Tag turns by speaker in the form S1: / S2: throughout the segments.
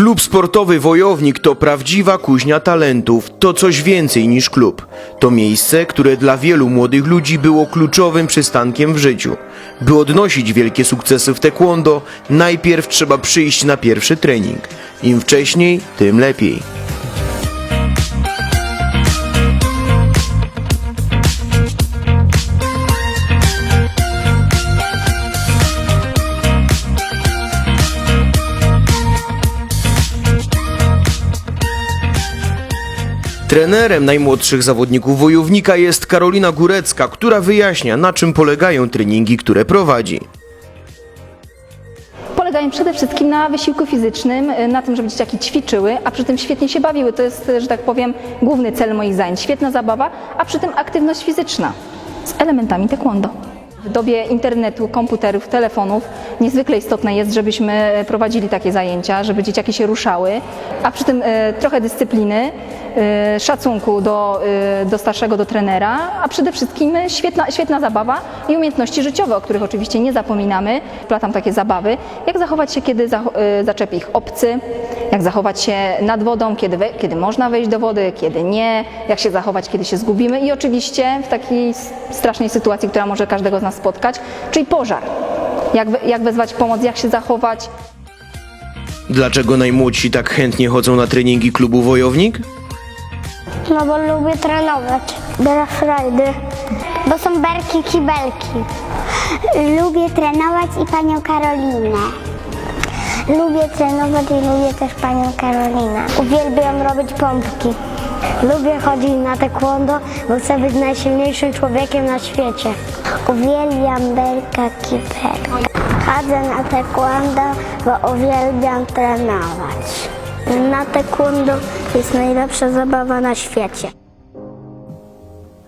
S1: Klub sportowy Wojownik to prawdziwa kuźnia talentów, to coś więcej niż klub. To miejsce, które dla wielu młodych ludzi było kluczowym przystankiem w życiu. By odnosić wielkie sukcesy w taekwondo, najpierw trzeba przyjść na pierwszy trening. Im wcześniej, tym lepiej. Trenerem najmłodszych zawodników wojownika jest Karolina Górecka, która wyjaśnia, na czym polegają treningi, które prowadzi.
S2: Polegają przede wszystkim na wysiłku fizycznym, na tym, żeby dzieciaki ćwiczyły, a przy tym świetnie się bawiły. To jest, że tak powiem, główny cel moich zajęć. Świetna zabawa, a przy tym aktywność fizyczna z elementami taekwondo. W dobie internetu, komputerów, telefonów niezwykle istotne jest, żebyśmy prowadzili takie zajęcia, żeby dzieciaki się ruszały, a przy tym e, trochę dyscypliny, e, szacunku do, e, do starszego, do trenera, a przede wszystkim e, świetna, świetna zabawa i umiejętności życiowe, o których oczywiście nie zapominamy. Platam takie zabawy, jak zachować się, kiedy e, zaczepi ich obcy, jak zachować się nad wodą, kiedy, we, kiedy można wejść do wody, kiedy nie, jak się zachować, kiedy się zgubimy i oczywiście w takiej strasznej sytuacji, która może każdego z nas spotkać, czyli pożar. Jak, jak wezwać pomoc, jak się zachować,
S1: Dlaczego najmłodsi tak chętnie chodzą na treningi klubu Wojownik?
S3: No bo lubię trenować. Dla frajdy. Bo są berki kibelki. Lubię trenować i panią Karolinę. Lubię trenować i lubię też panią Karolinę. Uwielbiam robić pompki. Lubię chodzić na taekwondo, bo chcę być najsilniejszym człowiekiem na świecie. Uwielbiam berka kibelka. Chodzę na taekwondo, bo uwielbiam trenować. Na taekwondo jest najlepsza zabawa na świecie.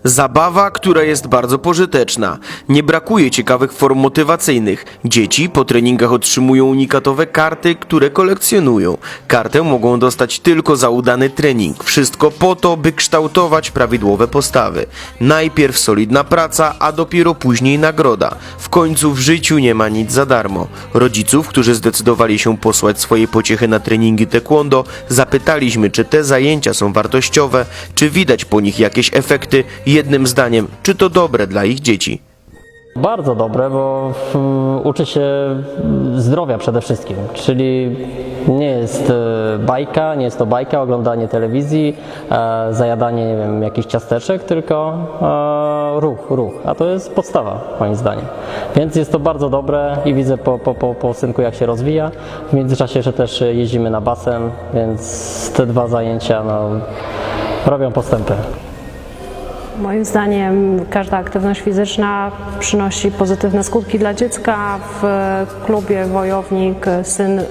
S1: Zabawa, która jest bardzo pożyteczna. Nie brakuje ciekawych form motywacyjnych. Dzieci po treningach otrzymują unikatowe karty, które kolekcjonują. Kartę mogą dostać tylko za udany trening. Wszystko po to, by kształtować prawidłowe postawy. Najpierw solidna praca, a dopiero później nagroda. W końcu w życiu nie ma nic za darmo. Rodziców, którzy zdecydowali się posłać swoje pociechy na treningi taekwondo, zapytaliśmy, czy te zajęcia są wartościowe, czy widać po nich jakieś efekty. Jednym zdaniem, czy to dobre dla ich dzieci.
S4: Bardzo dobre, bo uczy się zdrowia przede wszystkim, czyli nie jest e, bajka, nie jest to bajka, oglądanie telewizji, e, zajadanie, nie wiem, jakichś ciasteczek, tylko e, ruch, ruch, a to jest podstawa moim zdaniem. Więc jest to bardzo dobre i widzę po, po, po, po synku jak się rozwija. W międzyczasie jeszcze też jeździmy na basen, więc te dwa zajęcia no, robią postępy.
S5: Moim zdaniem każda aktywność fizyczna przynosi pozytywne skutki dla dziecka. W klubie Wojownik syn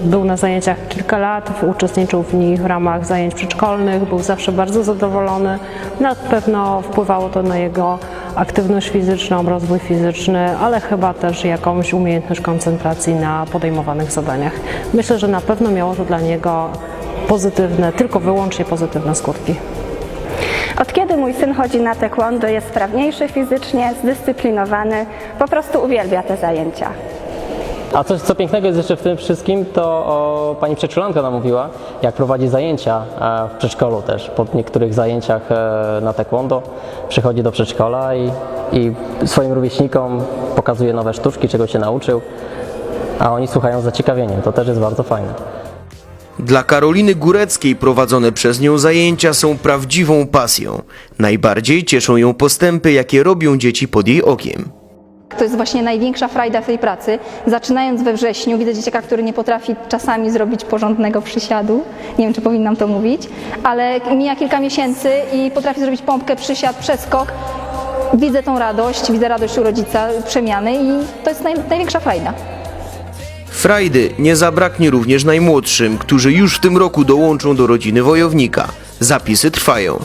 S5: był na zajęciach kilka lat, uczestniczył w nich w ramach zajęć przedszkolnych, był zawsze bardzo zadowolony. Na pewno wpływało to na jego aktywność fizyczną, rozwój fizyczny, ale chyba też jakąś umiejętność koncentracji na podejmowanych zadaniach. Myślę, że na pewno miało to dla niego pozytywne, tylko wyłącznie pozytywne skutki.
S6: Od kiedy mój syn chodzi na taekwondo, jest sprawniejszy fizycznie, zdyscyplinowany, po prostu uwielbia te zajęcia.
S4: A coś, co pięknego jest jeszcze w tym wszystkim, to o, pani przedszkolanka nam mówiła, jak prowadzi zajęcia w przedszkolu też. Po niektórych zajęciach e, na taekwondo przychodzi do przedszkola i, i swoim rówieśnikom pokazuje nowe sztuczki, czego się nauczył, a oni słuchają z zaciekawieniem. To też jest bardzo fajne.
S1: Dla Karoliny Góreckiej prowadzone przez nią zajęcia są prawdziwą pasją. Najbardziej cieszą ją postępy, jakie robią dzieci pod jej okiem.
S2: To jest właśnie największa frajda tej pracy. Zaczynając we wrześniu, widzę dzieciaka, który nie potrafi czasami zrobić porządnego przysiadu. Nie wiem, czy powinnam to mówić, ale mija kilka miesięcy i potrafi zrobić pompkę, przysiad, przeskok. Widzę tą radość, widzę radość u rodzica, przemiany i to jest naj, największa frajda.
S1: Frajdy nie zabraknie również najmłodszym, którzy już w tym roku dołączą do rodziny wojownika. Zapisy trwają.